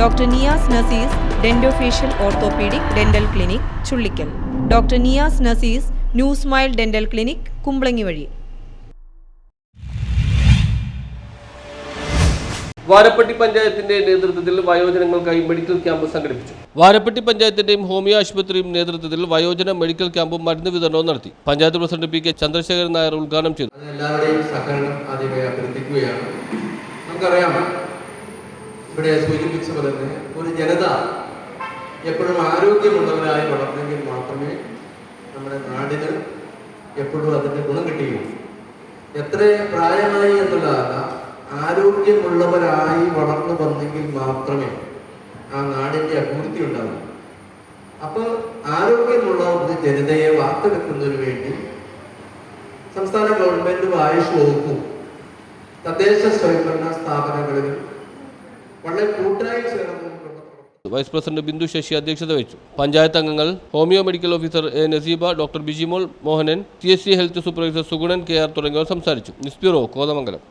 Doctor Niyas Nazeez dentofacial orthopaedic dental clinic Chullikkal. Doctor Niyas Nazeez new smile dental clinic Kumbalangi വഴി. വാരപ്പെട്ടി പഞ്ചായത്തിന്റെ നേതൃത്വത്തിൽ വയോജനങ്ങൾക്കായി medical camp സംഘടിപ്പിച്ചു. Varappetty പഞ്ചായത്തിന്റെയും homeo ആശുപത്രിയും നേതൃത്വത്തിൽ വയോജന മെഡിക്കൽ ക്യാമ്പും മരുന്ന് വിതരണവും നടത്തി. Panchayat president P K Chandrasekharan Nair ഉദ്ഘാടനം ചെയ്തു. എല്ലാവരുടെയും സഹകരണം ആദ്യമേ അഭ്യർത്ഥിക്കുകയാണ്. നമുക്കറിയാം ഇവിടെ സൂചിപ്പിച്ച പോലെ തന്നെ ഒരു ജനത എപ്പോഴും ആരോഗ്യമുള്ളവരായി വളർന്നെങ്കിൽ മാത്രമേ നമ്മുടെ നാടിന് എപ്പോഴും അതിന്റെ ഗുണം കിട്ടുകയുള്ളൂ എത്ര പ്രായമായി എന്നുള്ളതല്ല ആരോഗ്യമുള്ളവരായി വളർന്നു വന്നെങ്കിൽ മാത്രമേ ആ നാടിന്റെ അഭിവൃദ്ധി ഉണ്ടാവൂ അപ്പോൾ ആരോഗ്യമുള്ള ഒരു ജനതയെ വാർത്തെടുക്കുന്നതിന് വേണ്ടി സംസ്ഥാന ഗവൺമെന്റും ആയുഷ് വകുപ്പും തദ്ദേശ സ്വയംഭരണ സ്ഥാപനങ്ങളിലും വൈസ് പ്രസിഡന്റ് ബിന്ദു ശശി അധ്യക്ഷത വഹിച്ചു. പഞ്ചായത്ത് അംഗങ്ങൾ homeo medical officer A Naseeba doctor Bijimol Mohanan C S C health supervisor Sugunan K R തുടങ്ങിയവർ സംസാരിച്ചു. News bureau Kothamangalam.